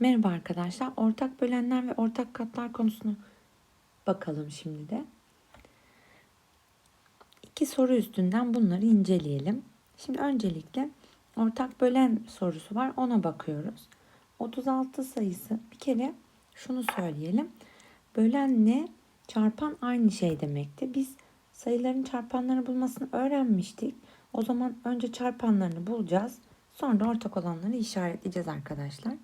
Merhaba arkadaşlar. Ortak bölenler ve ortak katlar konusuna bakalım şimdi de. İki soru üstünden bunları inceleyelim. Şimdi öncelikle ortak bölen sorusu var. Ona bakıyoruz. 36 sayısı bir kere şunu söyleyelim. Bölenle çarpan aynı şey demekti. Biz sayıların çarpanlarını bulmasını öğrenmiştik. O zaman önce çarpanlarını bulacağız. Sonra ortak olanları işaretleyeceğiz arkadaşlar.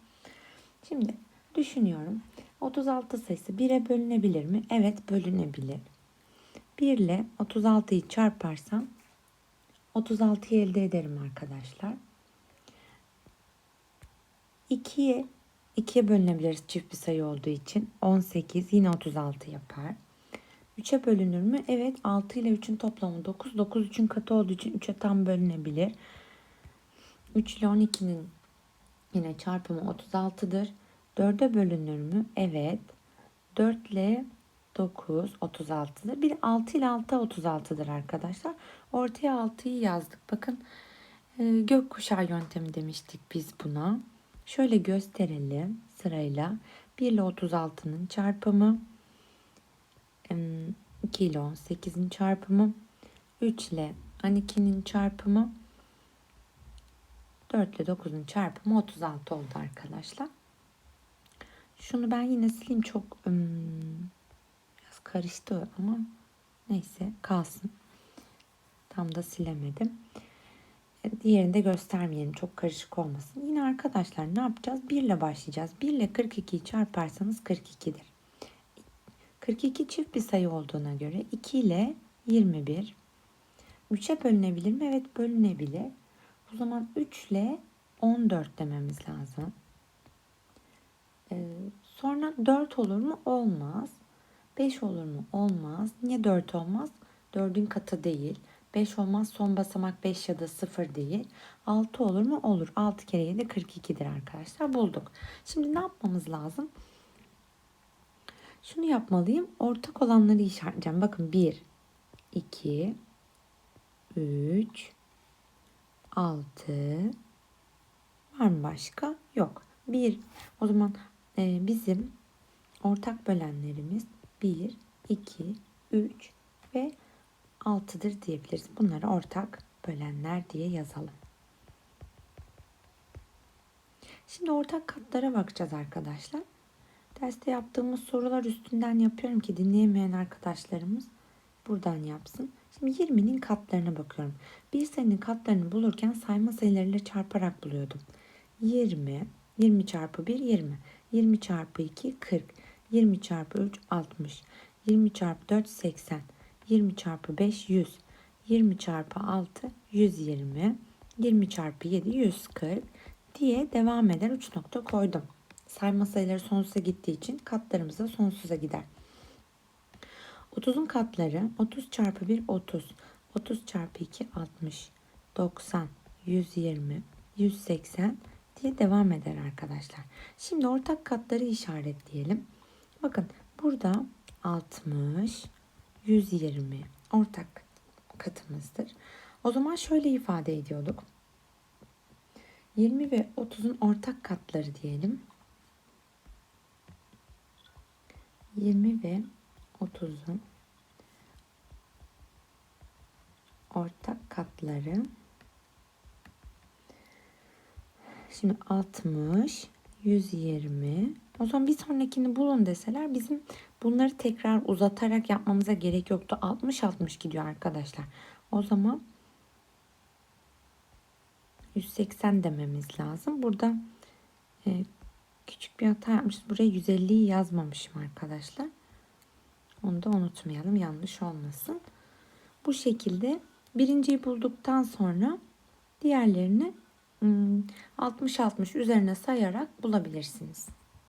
Şimdi düşünüyorum. 36 sayısı 1'e bölünebilir mi? Evet bölünebilir. 1 ile 36'yı çarparsam 36'yı elde ederim arkadaşlar. 2'ye 2'ye bölünebiliriz çift bir sayı olduğu için. 18 yine 36 yapar. 3'e bölünür mü? Evet 6 ile 3'ün toplamı 9. 9 3'ün katı olduğu için 3'e tam bölünebilir. 3 ile 12'nin yine çarpımı 36'dır. 4'e bölünür mü? Evet. 4 ile 9 36'dır. Bir 6 ile 6 36'dır arkadaşlar. Ortaya 6'yı yazdık. Bakın e, gökkuşağı yöntemi demiştik biz buna. Şöyle gösterelim sırayla. 1 ile 36'nın çarpımı. 2 ile 18'in çarpımı. 3 ile 12'nin çarpımı. 4 ile 9'un çarpımı 36 oldu arkadaşlar. Şunu ben yine sileyim çok ım, biraz karıştı ama neyse kalsın. Tam da silemedim. E, diğerini de göstermeyelim çok karışık olmasın. Yine arkadaşlar ne yapacağız? 1 ile başlayacağız. 1 ile 42'yi çarparsanız 42'dir. 42 çift bir sayı olduğuna göre 2 ile 21. 3'e bölünebilir mi? Evet bölünebilir. O zaman 3 ile 14 dememiz lazım. Ee, sonra 4 olur mu? Olmaz. 5 olur mu? Olmaz. Niye 4 olmaz? 4'ün katı değil. 5 olmaz. Son basamak 5 ya da 0 değil. 6 olur mu? Olur. 6 kere 7 42'dir arkadaşlar. Bulduk. Şimdi ne yapmamız lazım? Şunu yapmalıyım. Ortak olanları işaretleyeceğim. Bakın 1, 2, 3, 6 var mı başka? Yok. 1. O zaman e, bizim ortak bölenlerimiz 1, 2, 3 ve 6'dır diyebiliriz. Bunları ortak bölenler diye yazalım. Şimdi ortak katlara bakacağız arkadaşlar. Derste yaptığımız sorular üstünden yapıyorum ki dinleyemeyen arkadaşlarımız buradan yapsın. Şimdi 20'nin katlarına bakıyorum. Bir sayının katlarını bulurken sayma sayılarıyla çarparak buluyordum. 20, 20 çarpı 1 20, 20 çarpı 2 40, 20 çarpı 3 60, 20 çarpı 4 80, 20 çarpı 5 100, 20 çarpı 6 120, 20 çarpı 7 140 diye devam eder 3 nokta koydum. Sayma sayıları sonsuza gittiği için katlarımız da sonsuza gider. 30'un katları 30 çarpı 1 30. 30 çarpı 2 60. 90, 120, 180 diye devam eder arkadaşlar. Şimdi ortak katları işaretleyelim. Bakın burada 60, 120 ortak katımızdır. O zaman şöyle ifade ediyorduk. 20 ve 30'un ortak katları diyelim. 20 ve 30'un ortak katları. Şimdi 60 120 o zaman bir sonrakini bulun deseler bizim bunları tekrar uzatarak yapmamıza gerek yoktu. 60 60 gidiyor arkadaşlar. O zaman 180 dememiz lazım. Burada e, küçük bir hata yapmışız. Buraya 150'yi yazmamışım arkadaşlar onu da unutmayalım yanlış olmasın. Bu şekilde birinciyi bulduktan sonra diğerlerini 60-60 hmm, üzerine sayarak bulabilirsiniz.